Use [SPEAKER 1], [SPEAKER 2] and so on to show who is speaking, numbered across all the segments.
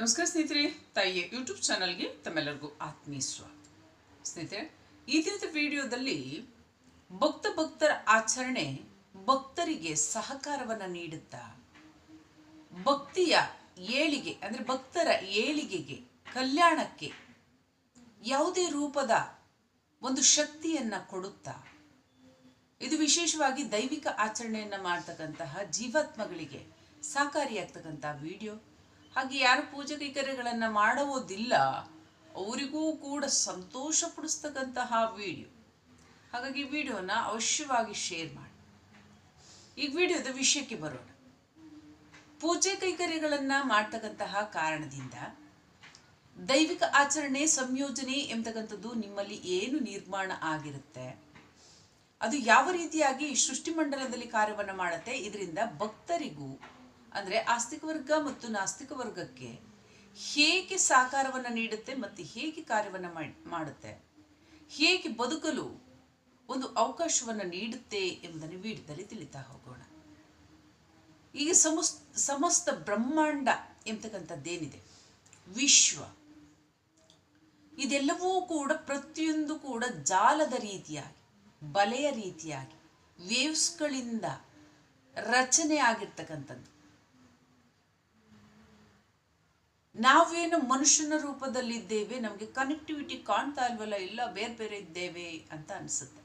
[SPEAKER 1] ನಮಸ್ಕಾರ ಸ್ನೇಹಿತರೆ, ತಾಯಿಯ ಯೂಟ್ಯೂಬ್ ಚಾನಲ್ಗೆ ತಮ್ಮೆಲ್ಲರಿಗೂ ಆತ್ಮೀಯ ಸ್ವಾಗತ ಸ್ನೇಹಿತರೆ, ಈ ದಿನದ ವಿಡಿಯೋದಲ್ಲಿ ಭಕ್ತ ಭಕ್ತರ ಆಚರಣೆ ಭಕ್ತರಿಗೆ ಸಹಕಾರವನ್ನು ನೀಡುತ್ತಾ, ಭಕ್ತಿಯ ಏಳಿಗೆ, ಅಂದರೆ ಭಕ್ತರ ಏಳಿಗೆಗೆ, ಕಲ್ಯಾಣಕ್ಕೆ ಯಾವುದೇ ರೂಪದ ಒಂದು ಶಕ್ತಿಯನ್ನು ಕೊಡುತ್ತಾ, ಇದು ವಿಶೇಷವಾಗಿ ದೈವಿಕ ಆಚರಣೆಯನ್ನು ಮಾಡ್ತಕ್ಕಂತಹ ಜೀವಾತ್ಮಗಳಿಗೆ ಸಹಕಾರಿಯಾಗ್ತಕ್ಕಂಥ ವಿಡಿಯೋ. ಹಾಗೆ ಯಾರು ಪೂಜೆ ಕೈಕರ್ಯಗಳನ್ನು ಮಾಡುವುದಿಲ್ಲ, ಅವರಿಗೂ ಕೂಡ ಸಂತೋಷ ಪಡಿಸ್ತಕ್ಕಂತಹ ವಿಡಿಯೋ ಹಾಗಾಗಿ ವಿಡಿಯೋನ ಅವಶ್ಯವಾಗಿ ಶೇರ್ ಮಾಡಿ. ಈ ವಿಡಿಯೋದ ವಿಷಯಕ್ಕೆ ಬರೋಣ. ಪೂಜೆ ಕೈಕರ್ಯಗಳನ್ನು ಮಾಡ್ತಕ್ಕಂತಹ ಕಾರಣದಿಂದ ದೈವಿಕ ಆಚರಣೆ ಸಂಯೋಜನೆ ಎಂಬತಕ್ಕಂಥದ್ದು ನಿಮ್ಮಲ್ಲಿ ಏನು ನಿರ್ಮಾಣ ಆಗಿರುತ್ತೆ, ಅದು ಯಾವ ರೀತಿಯಾಗಿ ಸೃಷ್ಟಿಮಂಡಲದಲ್ಲಿ ಕಾರ್ಯವನ್ನು ಮಾಡುತ್ತೆ, ಇದರಿಂದ ಭಕ್ತರಿಗೂ ಅಂದರೆ ಆಸ್ತಿಕ ವರ್ಗ ಮತ್ತು ನಾಸ್ತಿಕ ವರ್ಗಕ್ಕೆ ಹೇಗೆ ಸಾಕಾರವನ್ನು ನೀಡುತ್ತೆ ಮತ್ತು ಹೇಗೆ ಕಾರ್ಯವನ್ನು ಮಾಡಿ- ಮಾಡುತ್ತೆ? ಹೇಗೆ ಬದುಕಲು ಒಂದು ಅವಕಾಶವನ್ನು ನೀಡುತ್ತೆ ಎಂಬುದನ್ನು ವೀಡಿಯೋದಲ್ಲಿ ತಿಳಿತಾ ಹೋಗೋಣ. ಈಗ ಸಮಸ್, ಸಮಸ್ತ ಬ್ರಹ್ಮಾಂಡ ಎಂಬತಕ್ಕಂಥದ್ದೇನಿದೆ? ವಿಶ್ವ. ಇದೆಲ್ಲವೂ ಕೂಡ ಪ್ರತಿಯೊಂದು ಕೂಡ ಜಾಲದ ರೀತಿಯಾಗಿ, ಬಲೆಯ ರೀತಿಯಾಗಿ ವೇವ್ಸ್ಗಳಿಂದ ರಚನೆ ಆಗಿರ್ತಕ್ಕಂಥದ್ದು. ನಾವೇನು ಮನುಷ್ಯನ ರೂಪದಲ್ಲಿದ್ದೇವೆ, ನಮಗೆ ಕನೆಕ್ಟಿವಿಟಿ ಕಾಣ್ತಾ ಇಲ್ವಲ್ಲ, ಇಲ್ಲ, ಬೇರೆ ಬೇರೆ ಇದ್ದೇವೆ ಅಂತ ಅನಿಸುತ್ತೆ.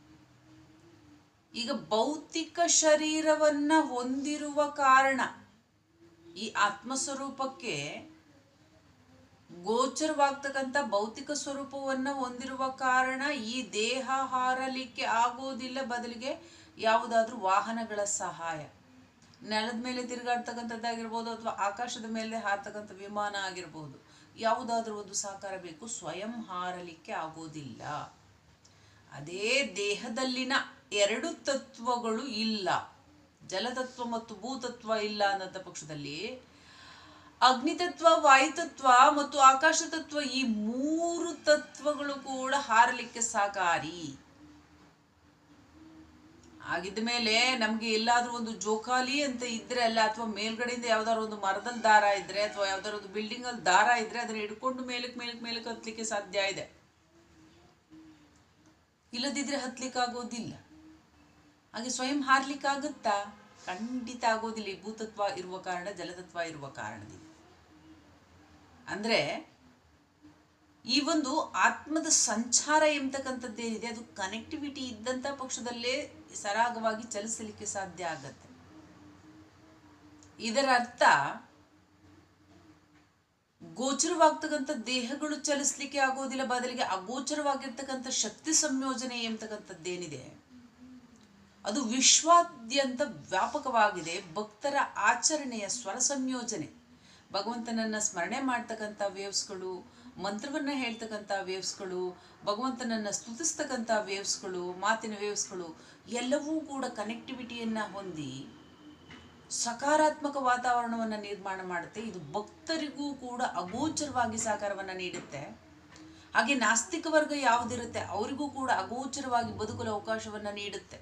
[SPEAKER 1] ಈಗ ಭೌತಿಕ ಶರೀರವನ್ನ ಹೊಂದಿರುವ ಕಾರಣ ಈ ಆತ್ಮಸ್ವರೂಪಕ್ಕೆ ಗೋಚರವಾಗ್ತಕ್ಕಂಥ ಭೌತಿಕ ಸ್ವರೂಪವನ್ನ ಹೊಂದಿರುವ ಕಾರಣ ಈ ದೇಹ ಹಾರಲಿಕ್ಕೆ ಆಗೋದಿಲ್ಲ ಬದಲಿಗೆ ಯಾವುದಾದ್ರೂ ವಾಹನಗಳ ಸಹಾಯ. ನೆಲದ ಮೇಲೆ ತಿರುಗಾಡ್ತಕ್ಕಂಥದ್ದಾಗಿರ್ಬೋದು ಅಥವಾ ಆಕಾಶದ ಮೇಲೆ ಹಾರ್ತಕ್ಕಂಥ ವಿಮಾನ ಆಗಿರ್ಬೋದು, ಯಾವುದಾದ್ರೂ ಒಂದು ಸಾಕಾರ ಬೇಕು, ಸ್ವಯಂ ಹಾರಲಿಕ್ಕೆ ಆಗೋದಿಲ್ಲ. ಅದೇ ದೇಹದಲ್ಲಿನ ಎರಡು ತತ್ವಗಳು ಇಲ್ಲ. ಜಲತತ್ವ ಮತ್ತು ಭೂತತ್ವ ಇಲ್ಲ ಅನ್ನಂಥ ಪಕ್ಷದಲ್ಲಿ ಅಗ್ನಿತತ್ವ, ವಾಯುತತ್ವ ಮತ್ತು ಆಕಾಶ ತತ್ವ ಈ ಮೂರು ತತ್ವಗಳು ಕೂಡ ಹಾರಲಿಕ್ಕೆ ಸಹಕಾರಿ. ಆಗಿದ್ದ ಮೇಲೆ ನಮಗೆ ಎಲ್ಲಾದರೂ ಒಂದು ಜೋಕಾಲಿ ಅಂತ ಇದ್ರೆ ಅಲ್ಲ, ಅಥವಾ ಮೇಲ್ಗಡೆಯಿಂದ ಯಾವ್ದಾದ್ರು ಒಂದು ಮರದಲ್ಲಿ ದಾರ ಇದ್ರೆ, ಅಥವಾ ಯಾವ್ದಾದ್ರು ಒಂದು ಬಿಲ್ಡಿಂಗ್ ಅಲ್ಲಿ ದಾರ ಇದ್ರೆ ಅದನ್ನ ಹಿಡ್ಕೊಂಡು ಮೇಲಕ್ಕೆ ಮೇಲಕ್ಕೆ ಮೇಲಕ್ಕೆ ಹತ್ಲಿಕ್ಕೆ ಸಾಧ್ಯ ಇದೆ. ಇಲ್ಲದಿದ್ರೆ ಹತ್ಲಿಕ್ಕೆ ಆಗೋದಿಲ್ಲ. ಹಾಗೆ ಸ್ವಯಂ ಹಾರ್ಲಿಕ್ಕಾಗುತ್ತಾ ಖಂಡಿತ ಆಗೋದಿಲ್ಲ. ಈ ಭೂತತ್ವ ಇರುವ ಕಾರಣ, ಜಲತತ್ವ ಇರುವ ಕಾರಣದಿಂದ. ಅಂದ್ರೆ, ಈ ಒಂದು ಆತ್ಮದ ಸಂಚಾರ ಎಂಬತಕ್ಕಂಥದ್ದೇನಿದೆ, ಅದು ಕನೆಕ್ಟಿವಿಟಿ ಇದ್ದಂಥ ಪಕ್ಷದಲ್ಲೇ ಸರಾಗವಾಗಿ ಚಲಿಸಲಿಕ್ಕೆ ಸಾಧ್ಯ ಆಗತ್ತೆ. ಇದರ ಅರ್ಥ ಗೋಚರವಾಗ್ತಕ್ಕಂಥ ದೇಹಗಳು ಚಲಿಸ್ಲಿಕ್ಕೆ ಆಗೋದಿಲ್ಲ ಬದಲಿಗೆ ಅಗೋಚರವಾಗಿರ್ತಕ್ಕಂಥ ಶಕ್ತಿ ಸಂಯೋಜನೆ ಎಂಬತಕ್ಕಂಥದ್ದೇನಿದೆ ಅದು ವಿಶ್ವಾದ್ಯಂತ ವ್ಯಾಪಕವಾಗಿದೆ. ಭಕ್ತರ ಆಚರಣೆಯ ಸ್ವರ ಸಂಯೋಜನೆ. ಭಗವಂತನನ್ನ ಸ್ಮರಣೆ ಮಾಡ್ತಕ್ಕಂಥ ವೇವ್ಸ್ಗಳು ಮಂತ್ರವನ್ನ ಹೇಳ್ತಕ್ಕಂಥ ವೇವ್ಸ್ಗಳು ಭಗವಂತನನ್ನ ಸ್ತುತಿಸ್ತಕ್ಕಂಥ ವೇವ್ಸ್ಗಳು ಮಾತಿನ ವೇವ್ಸ್ಗಳು ಎಲ್ಲವೂ ಕೂಡ ಕನೆಕ್ಟಿವಿಟಿಯನ್ನ ಹೊಂದಿ ಸಕಾರಾತ್ಮಕ ವಾತಾವರಣವನ್ನು ನಿರ್ಮಾಣ ಮಾಡುತ್ತೆ. ಇದು ಭಕ್ತರಿಗೂ ಕೂಡ ಅಗೋಚರವಾಗಿ ಸಹಕಾರವನ್ನು ನೀಡುತ್ತೆ. ಹಾಗೆ ನಾಸ್ತಿಕ ವರ್ಗ ಯಾವುದಿರುತ್ತೆ, ಅವರಿಗೂ ಕೂಡ ಅಗೋಚರವಾಗಿ ಬದುಕಲು ಅವಕಾಶವನ್ನು ನೀಡುತ್ತೆ.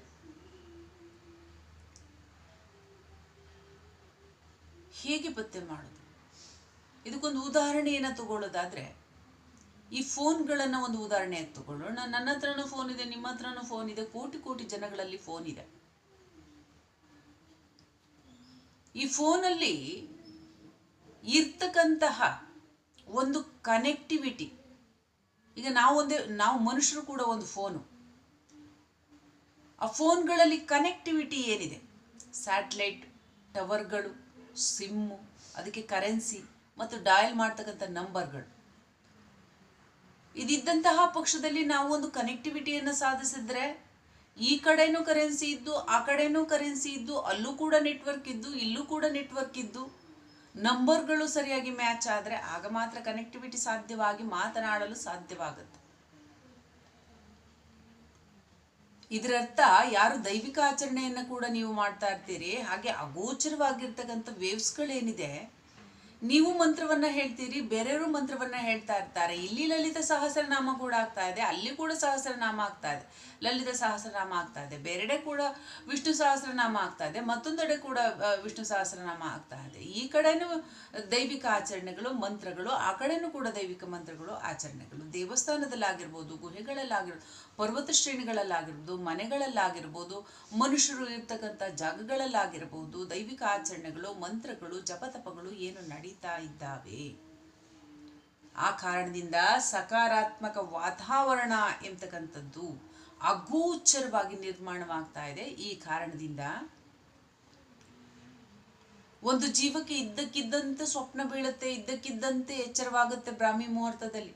[SPEAKER 1] ಹೇಗೆ ಪತ್ತೆ ಮಾಡೋದು? ಇದಕ್ಕೊಂದು ಉದಾಹರಣೆಯನ್ನು ತಗೊಳ್ಳೋದಾದ್ರೆ ಈ ಫೋನ್ಗಳನ್ನು ಒಂದು ಉದಾಹರಣೆ ತಗೊಳ್ಳೋಣ. ನನ್ನ ಹತ್ರನೂ ಫೋನ್ ಇದೆ, ನಿಮ್ಮ ಹತ್ರನೂ ಫೋನ್ ಇದೆ, ಕೋಟಿ ಕೋಟಿ ಜನಗಳಲ್ಲಿ ಫೋನ್ ಇದೆ. ಈ ಫೋನಲ್ಲಿ ಇರ್ತಕ್ಕಂತಹ ಒಂದು ಕನೆಕ್ಟಿವಿಟಿ ಈಗ ನಾವು ಒಂದೇ, ನಾವು ಮನುಷ್ಯರು ಕೂಡ ಒಂದು ಫೋನು ಆ ಫೋನ್ಗಳಲ್ಲಿ ಕನೆಕ್ಟಿವಿಟಿ ಏನಿದೆ? ಸ್ಯಾಟಲೈಟ್ ಟವರ್ಗಳು ಸಿಮ್ಮು ಅದಕ್ಕೆ ಕರೆನ್ಸಿ ಮತ್ತು ಡಯಲ್ ಮಾಡ್ತಕ್ಕಂಥ ನಂಬರ್ಗಳು ಇದಿದ್ದಂತಹ ಪಕ್ಷದಲ್ಲಿ ನಾವು ಒಂದು ಕನೆಕ್ಟಿವಿಟಿಯನ್ನು ಸಾಧಿಸಿದ್ರೆ, ಈ ಕಡೆನೂ ಕರೆನ್ಸಿ ಇದ್ದು, ಆ ಕಡೆನೂ ಕರೆನ್ಸಿ ಇದ್ದು, ಅಲ್ಲೂ ಕೂಡ ನೆಟ್ವರ್ಕ್ ಇದ್ದು, ಇಲ್ಲೂ ಕೂಡ ನೆಟ್ವರ್ಕ್ ಇದ್ದು ನಂಬರ್ಗಳು ಸರಿಯಾಗಿ ಮ್ಯಾಚ್ ಆದರೆ ಆಗ ಮಾತ್ರ ಕನೆಕ್ಟಿವಿಟಿ ಸಾಧ್ಯವಾಗಿ ಮಾತನಾಡಲು ಸಾಧ್ಯವಾಗುತ್ತೆ. ಇದರರ್ಥ ಯಾರು ದೈವಿಕ ಆಚರಣೆಯನ್ನು ಕೂಡ ನೀವು ಮಾಡ್ತಾ ಇರ್ತೀರಿ, ಹಾಗೆ ಅಗೋಚರವಾಗಿರ್ತಕ್ಕಂಥ ವೇವ್ಸ್ಗಳೇನಿದೆ ನೀವು ಮಂತ್ರವನ್ನ ಹೇಳ್ತೀರಿ, ಬೇರೆಯವರು ಮಂತ್ರವನ್ನ ಹೇಳ್ತಾ ಇರ್ತಾರೆ. ಇಲ್ಲಿ ಲಲಿತ ಸಹಸ್ರನಾಮ ಕೂಡ ಆಗ್ತಾ ಇದೆ, ಅಲ್ಲಿ ಕೂಡ ಸಹಸ್ರನಾಮ ಆಗ್ತಾ ಇದೆ. ಲಲಿತ ಸಹಸ್ರನಾಮ ಆಗ್ತಾ ಇದೆ, ಬೇರೆಡೆ ಕೂಡ ವಿಷ್ಣು ಸಹಸ್ರನಾಮ ಆಗ್ತಾ ಇದೆ, ಮತ್ತೊಂದೆಡೆ ಕೂಡ ವಿಷ್ಣು ಸಹಸ್ರನಾಮ ಆಗ್ತಾ ಇದೆ. ಈ ಕಡೆನೂ ದೈವಿಕ ಆಚರಣೆಗಳು, ಮಂತ್ರಗಳು, ಆ ಕಡೆನೂ ಕೂಡ ದೈವಿಕ ಮಂತ್ರಗಳು, ಆಚರಣೆಗಳು. ದೇವಸ್ಥಾನದಲ್ಲಾಗಿರ್ಬೋದು, ಗುಹೆಗಳಲ್ಲಾಗಿರ್ಬೋದು, ಪರ್ವತ ಶ್ರೇಣಿಗಳಲ್ಲಾಗಿರ್ಬೋದು, ಮನೆಗಳಲ್ಲಾಗಿರ್ಬೋದು, ಮನುಷ್ಯರು ಇರ್ತಕ್ಕಂಥ ಜಾಗಗಳಲ್ಲಾಗಿರ್ಬೋದು, ದೈವಿಕ ಆಚರಣೆಗಳು, ಮಂತ್ರಗಳು, ಜಪತಪಗಳು, ಏನು ನಡೀತಾ ಇದ್ದಾವೆ ಆ ಕಾರಣದಿಂದ ಸಕಾರಾತ್ಮಕ ವಾತಾವರಣ ಎಂಬತಕ್ಕಂಥದ್ದು ಅಗೋಚರವಾಗಿ ನಿರ್ಮಾಣವಾಗ್ತಾ ಇದೆ. ಈ ಕಾರಣದಿಂದ ಒಂದು ಜೀವಕ್ಕೆ ಇದ್ದಕ್ಕಿದ್ದಂತೆ ಸ್ವಪ್ನ ಬೀಳುತ್ತೆ, ಇದ್ದಕ್ಕಿದ್ದಂತೆ ಎಚ್ಚರವಾಗುತ್ತೆ ಬ್ರಾಹ್ಮಿ ಮುಹೂರ್ತದಲ್ಲಿ.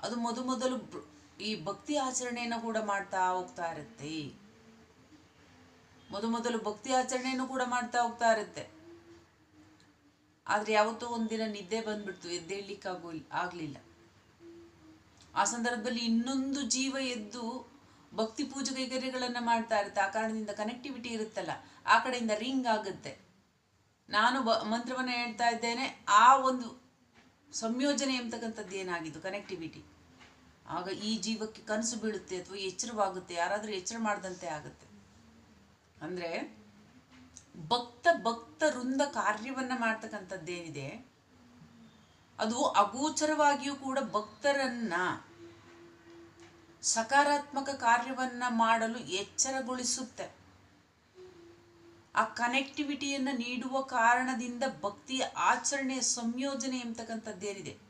[SPEAKER 1] ಅದು ಮೊದ ಮೊದಲು ಈ ಭಕ್ತಿ ಆಚರಣೆಯನ್ನು ಕೂಡ ಮಾಡ್ತಾ ಹೋಗ್ತಾ ಇರುತ್ತೆ. ಮೊದ ಮೊದಲು ಭಕ್ತಿ ಆಚರಣೆಯನ್ನು ಕೂಡ ಮಾಡ್ತಾ ಹೋಗ್ತಾ ಇರುತ್ತೆ. ಆದ್ರೆ ಯಾವತ್ತೋ ಒಂದಿನ ನಿದ್ದೆ ಬಂದ್ಬಿಡ್ತು ಎದ್ದೇಳಲಿಕ್ಕಾಗೋ ಆಗ್ಲಿಲ್ಲ. ಆ ಸಂದರ್ಭದಲ್ಲಿ ಇನ್ನೊಂದು ಜೀವ ಎದ್ದು ಭಕ್ತಿ ಪೂಜೆ ಕೈಗರ್ಯಗಳನ್ನ ಮಾಡ್ತಾ ಇರುತ್ತೆ. ಆ ಕಾರಣದಿಂದ ಕನೆಕ್ಟಿವಿಟಿ ಇರುತ್ತಲ್ಲ, ಆ ಕಡೆಯಿಂದ ರಿಂಗ್ ಆಗುತ್ತೆ. ನಾನು ಬ, ಮಂತ್ರವನ್ನ ಹೇಳ್ತಾ ಇದ್ದೇನೆ, ಆ ಒಂದು ಸಂಯೋಜನೆ ಎಂಬತಕ್ಕಂಥದ್ದು ಏನಾಗಿದ್ದು? ಕನೆಕ್ಟಿವಿಟಿ ಆಗ ಈ ಜೀವಕ್ಕೆ ಕನಸು ಬೀಳುತ್ತೆ ಅಥವಾ ಎಚ್ಚರವಾಗುತ್ತೆ? ಯಾರಾದರೂ ಎಚ್ಚರ ಮಾಡಿದಂತೆ ಆಗುತ್ತೆ. ಅಂದ್ರೆ ಭಕ್ತ ಭಕ್ತ ವೃಂದ ಕಾರ್ಯವನ್ನ ಮಾಡ್ತಕ್ಕಂಥದ್ದೇನಿದೆ, ಅದು ಅಗೋಚರವಾಗಿಯೂ ಕೂಡ ಭಕ್ತರನ್ನ ಸಕಾರಾತ್ಮಕ ಕಾರ್ಯವನ್ನ ಮಾಡಲು ಎಚ್ಚರಗೊಳಿಸುತ್ತೆ. ಆ ಕನೆಕ್ಟಿವಿಟಿಯನ್ನು ನೀಡುವ ಕಾರಣದಿಂದ ಭಕ್ತಿಯ ಆಚರಣೆಯ ಸಂಯೋಜನೆ ಎಂಬತಕ್ಕಂಥದ್ದೇನಿದೆ.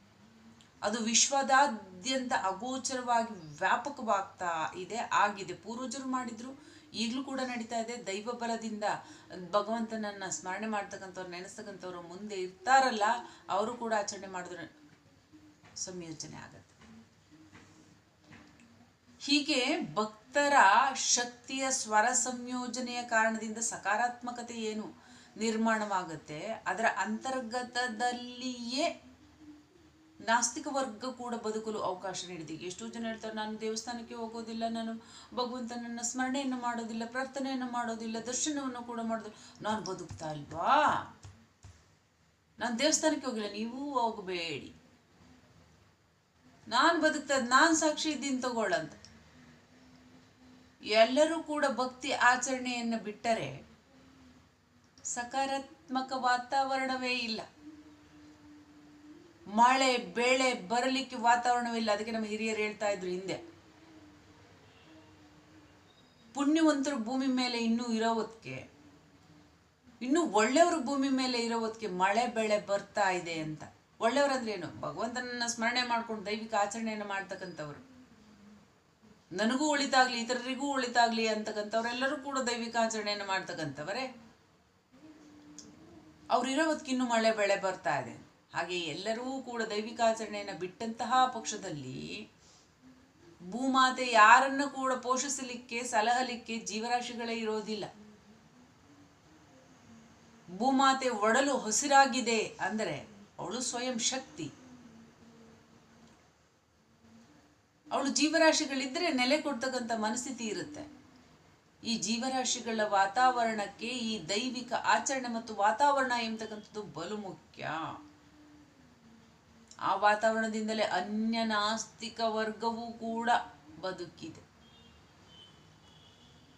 [SPEAKER 1] ಅದು ವಿಶ್ವದಾದ್ಯಂತ ಅಗೋಚರವಾಗಿ ವ್ಯಾಪಕವಾಗ್ತಾ ಇದೆ, ಆಗಿದೆ. ಪೂರ್ವಜರು ಮಾಡಿದ್ರು, ಈಗಲೂ ಕೂಡ ನಡೀತಾ ಇದೆ. ದೈವ ಬಲದಿಂದ ಭಗವಂತನನ್ನ ಸ್ಮರಣೆ ಮಾಡ್ತಕ್ಕಂಥವ್ರು, ನೆನೆಸ್ತಕ್ಕಂಥವ್ರು ಮುಂದೆ ಇರ್ತಾರಲ್ಲ, ಅವರು ಕೂಡ ಆಚರಣೆ ಮಾಡಿದ್ರೆ ಸಂಯೋಜನೆ ಆಗತ್ತೆ. ಹೀಗೆ ಭಕ್ತರ ಶಕ್ತಿಯ ಸ್ವರ ಸಂಯೋಜನೆಯ ಕಾರಣದಿಂದ ಸಕಾರಾತ್ಮಕತೆ ಏನು ನಿರ್ಮಾಣವಾಗುತ್ತೆ, ಅದರ ಅಂತರ್ಗತದಲ್ಲಿಯೇ ನಾಸ್ತಿಕ ವರ್ಗ ಕೂಡ ಬದುಕಲು ಅವಕಾಶ ನೀಡಿದೆ. ಎಷ್ಟೋ ಜನ ಹೇಳ್ತಾರೆ, ನಾನು ದೇವಸ್ಥಾನಕ್ಕೆ ಹೋಗೋದಿಲ್ಲ, ನಾನು ಭಗವಂತನನ್ನ ಸ್ಮರಣೆಯನ್ನು ಮಾಡೋದಿಲ್ಲ, ಪ್ರಾರ್ಥನೆಯನ್ನು ಮಾಡೋದಿಲ್ಲ, ದರ್ಶನವನ್ನು ಕೂಡ ಮಾಡೋದಿಲ್ಲ. ನಾನು ಬದುಕ್ತಾ ಇಲ್ವಾ? ನಾನು ದೇವಸ್ಥಾನಕ್ಕೆ ಹೋಗಿಲ್ಲ, ನೀವು ಹೋಗಬೇಡಿ. ನಾನು ಬದುಕ್ತಾ ನಾನು ಸಾಕ್ಷಿ ಇದ್ದೀನಿ ತಗೊಳ್ಳಂತ. ಎಲ್ಲರೂ ಕೂಡ ಭಕ್ತಿ ಆಚರಣೆಯನ್ನು ಬಿಟ್ಟರೆ ಸಕಾರಾತ್ಮಕ ವಾತಾವರಣವೇ ಇಲ್ಲ. ಮಳೆ, ಬೆಳೆ ಬರಲಿಕ್ಕೆ ವಾತಾವರಣವಿಲ್ಲ. ಅದಕ್ಕೆ ನಮ್ಮ ಹಿರಿಯರು ಹೇಳ್ತಾ ಇದ್ರು ಹಿಂದೆ. ಪುಣ್ಯವಂತರು ಭೂಮಿ ಮೇಲೆ ಇನ್ನೂ ಇರೋ ಹೊತ್ತಿಗೆ, ಇನ್ನು ಒಳ್ಳೆಯವರು ಭೂಮಿ ಮೇಲೆ ಇರೋ ಹೊತ್ತಿಗೆ ಮಳೆ, ಬೆಳೆ ಬರ್ತಾ ಇದೆ ಅಂತ. ಒಳ್ಳೆಯವರಂದ್ರೆ ಏನು? ಭಗವಂತನನ್ನ ಸ್ಮರಣೆ ಮಾಡ್ಕೊಂಡು ದೈವಿಕ ಆಚರಣೆಯನ್ನು ಮಾಡ್ತಕ್ಕಂಥವ್ರು. ನನಗೂ ಉಳಿತಾಗ್ಲಿ ಇತರರಿಗೂ ಉಳಿತಾಗ್ಲಿ ಅಂತಕ್ಕಂಥವ್ರೆಲ್ಲರೂ ಕೂಡ ದೈವಿಕ ಆಚರಣೆಯನ್ನು ಮಾಡ್ತಕ್ಕಂಥವರೇ. ಅವ್ರು ಇರೋ ಹೊತ್ತಿಗೆ ಇನ್ನೂ ಮಳೆ, ಬೆಳೆ ಬರ್ತಾ ಇದೆ. ಹಾಗೆ ಎಲ್ಲರೂ ಕೂಡ ದೈವಿಕ ಆಚರಣೆಯನ್ನು ಬಿಟ್ಟಂತಹ ಪಕ್ಷದಲ್ಲಿ ಭೂಮಾತೆ ಯಾರನ್ನು ಕೂಡ ಪೋಷಿಸಲಿಕ್ಕೆ, ಸಲಹಲಿಕ್ಕೆ ಜೀವರಾಶಿಗಳೇ ಇರೋದಿಲ್ಲ. ಭೂಮಾತೆ ಒಡಲು ಹಸಿರಾಗಿದೆ ಅಂದರೆ ಅವಳು ಸ್ವಯಂ ಶಕ್ತಿ. ಅವಳು ಜೀವರಾಶಿಗಳಿದ್ರೆ ನೆಲೆ ಕೊಡ್ತಕ್ಕಂಥ ಮನಸ್ಥಿತಿ ಇರುತ್ತೆ. ಈ ಜೀವರಾಶಿಗಳ ವಾತಾವರಣಕ್ಕೆ ಈ ದೈವಿಕ ಆಚರಣೆ ಮತ್ತು ವಾತಾವರಣ ಎಂಬತಕ್ಕಂಥದ್ದು ಬಲು ಮುಖ್ಯ. ಆ ವಾತಾವರಣದಿಂದಲೇ ಅನ್ಯ ನಾಸ್ತಿಕ ವರ್ಗವೂ ಕೂಡ ಬದುಕಿದೆ.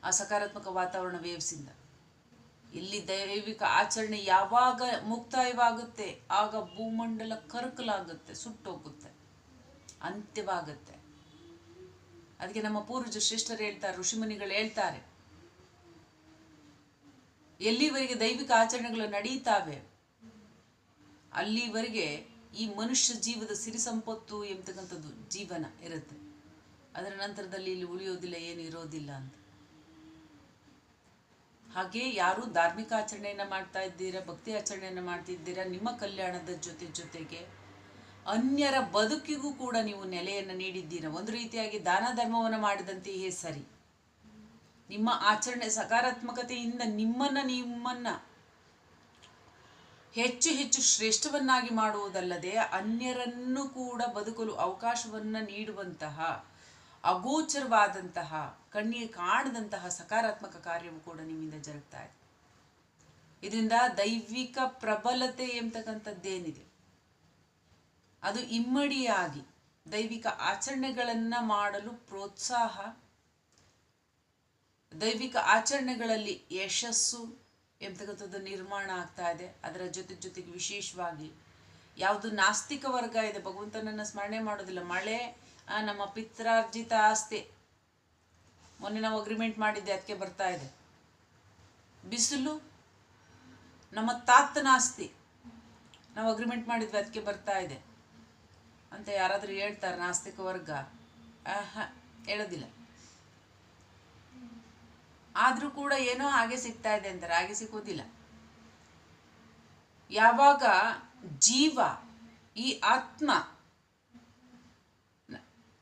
[SPEAKER 1] ಆ ಸಕಾರಾತ್ಮಕ ವಾತಾವರಣ ವೇವ್ಸಿಂದ ಇಲ್ಲಿ ದೈವಿಕ ಆಚರಣೆ ಯಾವಾಗ ಮುಕ್ತಾಯವಾಗುತ್ತೆ, ಆಗ ಭೂಮಂಡಲ ಕರಕಲಾಗುತ್ತೆ, ಸುಟ್ಟೋಗುತ್ತೆ, ಅಂತ್ಯವಾಗುತ್ತೆ. ಅದಕ್ಕೆ ನಮ್ಮ ಪೂರ್ವಜ ಶ್ರೇಷ್ಠರು ಹೇಳ್ತಾರೆ, ಋಷಿಮುನಿಗಳು ಹೇಳ್ತಾರೆ, ಎಲ್ಲಿವರೆಗೆ ದೈವಿಕ ಆಚರಣೆಗಳು ನಡೀತಾವೆ, ಅಲ್ಲಿವರೆಗೆ ಈ ಮನುಷ್ಯ ಜೀವದ ಸಿರಿ ಸಂಪತ್ತು ಎಂಬತಕ್ಕಂಥದ್ದು ಜೀವನ ಇರುತ್ತೆ. ಅದರ ನಂತರದಲ್ಲಿ ಇಲ್ಲಿ ಉಳಿಯೋದಿಲ್ಲ, ಏನು ಇರೋದಿಲ್ಲ ಅಂತ. ಹಾಗೆ ಯಾರು ಧಾರ್ಮಿಕ ಆಚರಣೆಯನ್ನು ಮಾಡ್ತಾ ಇದ್ದೀರಾ, ಭಕ್ತಿ ಆಚರಣೆಯನ್ನು ಮಾಡ್ತಿದ್ದೀರಾ ನಿಮ್ಮ ಕಲ್ಯಾಣದ ಜೊತೆ ಜೊತೆಗೆ ಅನ್ಯರ ಬದುಕಿಗೂ ಕೂಡ ನೀವು ನೆಲೆಯನ್ನು ನೀಡಿದ್ದೀರಾ. ಒಂದು ರೀತಿಯಾಗಿ ದಾನ ಧರ್ಮವನ್ನು ಮಾಡಿದಂತೆಯೇ ಸರಿ. ನಿಮ್ಮ ಆಚರಣೆ ಸಕಾರಾತ್ಮಕತೆಯಿಂದ ನಿಮ್ಮನ್ನ ನಿಮ್ಮನ್ನ ಹೆಚ್ಚು ಹೆಚ್ಚು ಶ್ರೇಷ್ಠವನ್ನಾಗಿ ಮಾಡುವುದಲ್ಲದೆ ಅನ್ಯರನ್ನು ಕೂಡ ಬದುಕಲು ಅವಕಾಶವನ್ನ ನೀಡುವಂತಹ ಅಗೋಚರವಾದಂತಹ, ಕಣ್ಣಿಗೆ ಕಾಣದಂತಹ ಸಕಾರಾತ್ಮಕ ಕಾರ್ಯವು ಕೂಡ ನಿಮ್ಮಿಂದ ಜರುಗ್ತಾ ಇದೆ. ಇದರಿಂದ ದೈವಿಕ ಪ್ರಬಲತೆ ಎಂಬತಕ್ಕಂಥದ್ದೇನಿದೆ ಅದು ಇಮ್ಮಡಿಯಾಗಿ ದೈವಿಕ ಆಚರಣೆಗಳನ್ನು ಮಾಡಲು ಪ್ರೋತ್ಸಾಹ, ದೈವಿಕ ಆಚರಣೆಗಳಲ್ಲಿ ಯಶಸ್ಸು ಎಂಬತಕ್ಕಂಥದ್ದು ನಿರ್ಮಾಣ ಆಗ್ತಾ ಇದೆ, ಅದರ ಜೊತೆ ಜೊತೆಗೆ ವಿಶೇಷವಾಗಿ ಯಾವುದು ನಾಸ್ತಿಕ ವರ್ಗ ಇದೆ, ಭಗವಂತನನ್ನು ಸ್ಮರಣೆ ಮಾಡೋದಿಲ್ಲ. ಮಳೆ ನಮ್ಮ ಪಿತ್ರಾರ್ಜಿತ ಆಸ್ತಿ. ಮೊನ್ನೆ ನಾವು ಅಗ್ರಿಮೆಂಟ್ ಮಾಡಿದ್ದೆ, ಅದಕ್ಕೆ ಬರ್ತಾ ಇದೆ. ಬಿಸಿಲು, ನಮ್ಮ ತಾತನ ಆಸ್ತಿ. ನಾವು ಅಗ್ರಿಮೆಂಟ್ ಮಾಡಿದ್ವಿ, ಅದಕ್ಕೆ ಬರ್ತಾ ಇದೆ. ಅಂತ ಯಾರಾದರೂ ಹೇಳ್ತಾರೆ, ನಾಸ್ತಿಕ ವರ್ಗ? ಹೇಳೋದಿಲ್ಲ. ಆದರೂ ಕೂಡ ಏನೋ ಹಾಗೆ ಸಿಗ್ತಾ ಇದೆ ಅಂತಾರೆ ಹಾಗೆ ಸಿಗೋದಿಲ್ಲ ಯಾವಾಗ ಜೀವ ಈ ಆತ್ಮ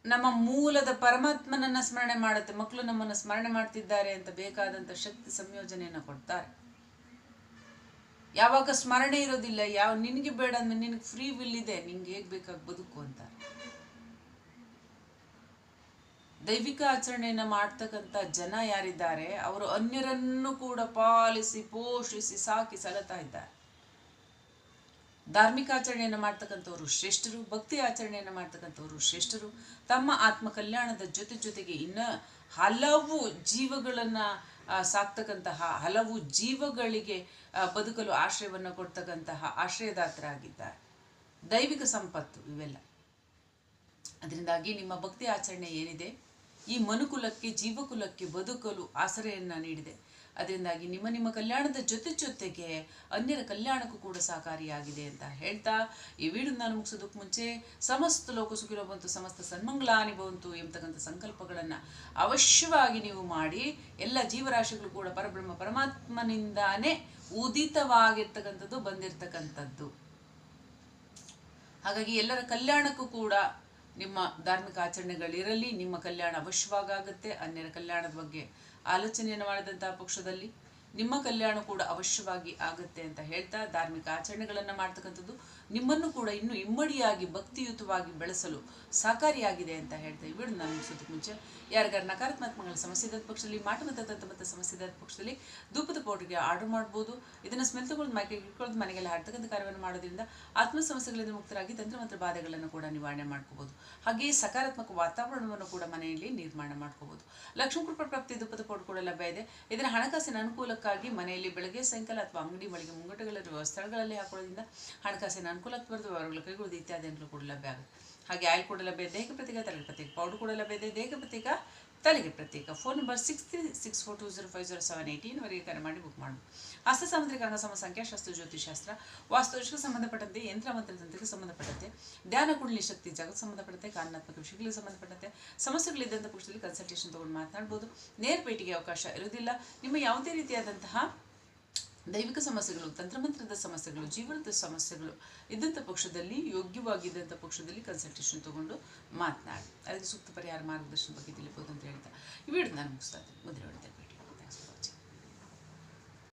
[SPEAKER 1] ನಮ್ಮ ಮೂಲದ ಪರಮಾತ್ಮನನ್ನ ಸ್ಮರಣೆ ಮಾಡುತ್ತೆ ಮಕ್ಕಳು ನಮ್ಮನ್ನು ಸ್ಮರಣೆ ಮಾಡ್ತಿದ್ದಾರೆ ಅಂತ ಬೇಕಾದಂಥ ಶಕ್ತಿ ಸಂಯೋಜನೆಯನ್ನು ಕೊಡ್ತಾರೆ. ಯಾವಾಗ ಸ್ಮರಣೆ ಇರೋದಿಲ್ಲ, ಯಾವ ನಿನಗೆ ಬೇಡ ಅಂದ್ರೆ ನಿನಗೆ ಫ್ರೀ ವಿಲ್ ಇದೆ ನಿಂಗೆ ಹೇಗೆ ಬೇಕಾಗಿ ಬದುಕು ಅಂತ. ದೈವಿಕ ಆಚರಣೆಯನ್ನು ಮಾಡ್ತಕ್ಕಂಥ ಜನ ಯಾರಿದ್ದಾರೆ, ಅವರು ಅನ್ಯರನ್ನು ಕೂಡ ಪಾಲಿಸಿ, ಪೋಷಿಸಿ, ಸಾಕಿ ಸಲತಾ ಇದ್ದಾರೆ. ಧಾರ್ಮಿಕ ಆಚರಣೆಯನ್ನು ಮಾಡ್ತಕ್ಕಂಥವ್ರು ಶ್ರೇಷ್ಠರು, ಭಕ್ತಿ ಆಚರಣೆಯನ್ನು ಮಾಡ್ತಕ್ಕಂಥವ್ರು ಶ್ರೇಷ್ಠರು, ತಮ್ಮ ಆತ್ಮ ಕಲ್ಯಾಣದ ಜೊತೆ ಜೊತೆಗೆ ಇನ್ನ ಹಲವು ಜೀವಗಳನ್ನು ಸಾಕ್ತಕ್ಕಂತಹ, ಹಲವು ಜೀವಗಳಿಗೆ ಬದುಕಲು ಆಶ್ರಯವನ್ನು ಕೊಡ್ತಕ್ಕಂತಹ ಆಶ್ರಯದಾತರಾಗಿದ್ದಾರೆ ದೈವಿಕ ಸಂಪತ್ತು ಇವೆಲ್ಲ. ಅದರಿಂದಾಗಿ ನಿಮ್ಮ ಭಕ್ತಿ ಆಚರಣೆ ಏನಿದೆ? ಈ ಮನುಕುಲಕ್ಕೆ, ಜೀವಕುಲಕ್ಕೆ ಬದುಕಲು ಆಸರೆಯನ್ನು ನೀಡಿದೆ. ಅದರಿಂದಾಗಿ ನಿಮ್ಮ ನಿಮ್ಮ ಕಲ್ಯಾಣದ ಜೊತೆ ಜೊತೆಗೆ ಅನ್ಯರ ಕಲ್ಯಾಣಕ್ಕೂ ಕೂಡ ಸಹಕಾರಿಯಾಗಿದೆ ಅಂತ ಹೇಳ್ತಾ ಈ ವಿಡಿಯೋ ನಾನು ಮುಗಿಸೋದಕ್ಕೆ ಮುಂಚೆ ಸಮಸ್ತ ಲೋಕ ಸುಖಿರೋ ಬಂತು, ಸಮಸ್ತ ಸನ್ಮಂಗಲ ಅನಿಬಂತು ಎಂಬತಕ್ಕಂಥ ಸಂಕಲ್ಪಗಳನ್ನು ಅವಶ್ಯವಾಗಿ ನೀವು ಮಾಡಿ ಎಲ್ಲ ಜೀವರಾಶಿಗಳು ಕೂಡ ಪರಬ್ರಹ್ಮ ಪರಮಾತ್ಮನಿಂದಾನೇ ಉದಿತವಾಗಿರ್ತಕ್ಕಂಥದ್ದು, ಬಂದಿರತಕ್ಕಂಥದ್ದು. ಹಾಗಾಗಿ ಎಲ್ಲರ ಕಲ್ಯಾಣಕ್ಕೂ ಕೂಡ ನಿಮ್ಮ ಧಾರ್ಮಿಕ ಆಚರಣೆಗಳಿರಲಿ ನಿಮ್ಮ ಕಲ್ಯಾಣ ಅವಶ್ಯವಾಗುತ್ತೆ ಅನ್ಯರ ಕಲ್ಯಾಣದ ಬಗ್ಗೆ ಆಲೋಚನೆಯನ್ನು ಮಾಡಿದಂತಹ ಪಕ್ಷದಲ್ಲಿ. ನಿಮ್ಮ ಕಲ್ಯಾಣ ಕೂಡ ಅವಶ್ಯವಾಗಿ ಆಗುತ್ತೆ ಅಂತ ಹೇಳ್ತಾ ಧಾರ್ಮಿಕ ಆಚರಣೆಗಳನ್ನು ಮಾಡ್ತಕ್ಕಂಥದ್ದು ನಿಮ್ಮನ್ನು ಕೂಡ ಇನ್ನೂ ಇಮ್ಮಡಿಯಾಗಿ ಭಕ್ತಿಯುತವಾಗಿ ಬೆಳೆಸಲು ಸಹಕಾರಿಯಾಗಿದೆ ಅಂತ ಹೇಳ್ತಾ ಈ ವಿಡಿಯೋ ನಾನು ಮುಗಿಸೋದಕ್ಕೆ ಮುಂಚೆ. ಯಾರಿಗಾರು ನಕಾರಾತ್ಮಕಗಳ ಸಮಸ್ಯೆ ಪಕ್ಷದಲ್ಲಿ ಮಾಟ ಮತ್ತು ಮತ್ತು ಪಕ್ಷದಲ್ಲಿ ಧೂಪದ ಪೌಡ್ರಿಗೆ ಆರ್ಡರ್ ಮಾಡ್ಬೋದು. ಇದನ್ನು ಸ್ಮೆಲ್ ತಗೊಂಡು ಮೈಕೆ ಇಟ್ಕೊಳ್ಳೋದು ಮನೆಗೆಲ್ಲ ಹಾಡ್ತಕ್ಕಂಥ ಕಾರ್ಯವನ್ನು ಮಾಡೋದ್ರಿಂದ ಆತ್ಮ ಸಮಸ್ಯೆಗಳಿಂದ ಮುಕ್ತರಾಗಿ ತಂತ್ರಮಂತ್ರ ಬಾಧೆಗಳನ್ನು ಕೂಡ ನಿವಾರಣೆ ಮಾಡ್ಕೋಬೋದು. ಹಾಗೆಯೇ ಸಕಾರಾತ್ಮಕ ವಾತಾವರಣವನ್ನು ಕೂಡ ಮನೆಯಲ್ಲಿ ನಿರ್ಮಾಣ ಮಾಡ್ಕೋಬೋದು. ಲಕ್ಷ್ಮೀ ಕೃಪಾ ಪ್ರಾಪ್ತಿ ಧೂಪದ ಪೌಡರ್ ಕೂಡ ಲಭ್ಯ ಇದೆ. ಇದರ ಹಣಕಾಸಿನ ಅನುಕೂಲಕ್ಕಾಗಿ ಮನೆಯಲ್ಲಿ ಬೆಳಗ್ಗೆ, ಸಾಯಂಕಾಲ ಅಥವಾ ಅಂಗಡಿ ಮಳಿಗೆ ಮುಂಗಟ್ಟುಗಳಿರುವ ಸ್ಥಳಗಳಲ್ಲಿ ಹಾಕೊಳ್ಳೋದ್ರಿಂದ ಹಣಕಾಸಿನ ಅನುಕೂಲಕ್ಕೆ ಬರೆದು ಅವರುಗಳ ಕೈಗೊಳ್ಳೋದು ಇತ್ಯಾದಿಗಳು ಕೂಡ ಲಭ್ಯ ಆಗುತ್ತೆ. ಹಾಗೆ ಆಯಿಲ್ ಕೂಡ ಲಭ್ಯ, ದೇಹ ಪ್ರತೀಕ ತಲೆ ಪ್ರತೀಕ ಪೌಡರ್ ಕೂಡ ಲಭ್ಯ ಇದೆ ದೇಹಕ್ಕೆ ಪ್ರತ್ಯೇಕ ತಲೆಗೆ ಪ್ರತ್ಯೇಕ. Phone number six three six four two zero five zero seven ಏಯ್ಟೀನ್ವರೆಗೆ ಕರೆ ಮಾಡಿ ಬುಕ್ ಮಾಡಿ. ಹಸ್ತ ಸಾಮುದ್ರಿಕ ಅಂಗಸಮ ಸಂಖ್ಯಾಶಾಸ್ತ್ರ ಜ್ಯೋತಿಷಾಸ್ತ್ರ ವಾಸ್ತುಶಕ್ಕೆ ಸಂಬಂಧಪಟ್ಟಂತೆ, ಯಂತ್ರ ಮಂತ್ರತಂತ್ರಕ್ಕೆ ಸಂಬಂಧಪಟ್ಟಂತೆ, ಧ್ಯಾನ, ಕುಂಡಲಿ, ಶಕ್ತಿ, ಜಗತ್ ಸಂಬಂಧಪಟ್ಟಂತೆ ಕಾರಣಾತ್ಮಕ ವಿಷಯಗಳಿಗೆ ಸಂಬಂಧಪಟ್ಟಂತೆ ಸಮಸ್ಯೆಗಳಿದ್ದಂಥ ಪಕ್ಷದಲ್ಲಿ ಕನ್ಸಲ್ಟೇಷನ್ ತೊಗೊಂಡು ಮಾತನಾಡ್ಬೋದು. ನೇರ ಭೇಟಿಗೆ ಅವಕಾಶ ಇರುವುದಿಲ್ಲ. ನಿಮ್ಮ ಯಾವುದೇ ರೀತಿಯಾದಂತಹ ದೈವಿಕ ಸಮಸ್ಯೆಗಳು, ತಂತ್ರಮಂತ್ರದ ಸಮಸ್ಯೆಗಳು, ಜೀವನದ ಸಮಸ್ಯೆಗಳು ಇದ್ದಂಥ ಪಕ್ಷದಲ್ಲಿ ಯೋಗ್ಯವಾಗಿದ್ದಂಥ ಪಕ್ಷದಲ್ಲಿ ಕನ್ಸಲ್ಟೇಷನ್ ತಗೊಂಡು ಮಾತನಾಡಿ. ಅದಕ್ಕೆ ಸೂಕ್ತ ಪರಿಹಾರ ಮಾರ್ಗದರ್ಶನ ಬಗ್ಗೆ ತಿಳಿಬೋದು ಅಂತ ಹೇಳ್ತಾ. ಈ ನಾನು ಮುಗಿಸ್ತಾ ಇದ್ದೀನಿ. ಮೊದಲು ಹೇಳ್ತೇನೆ.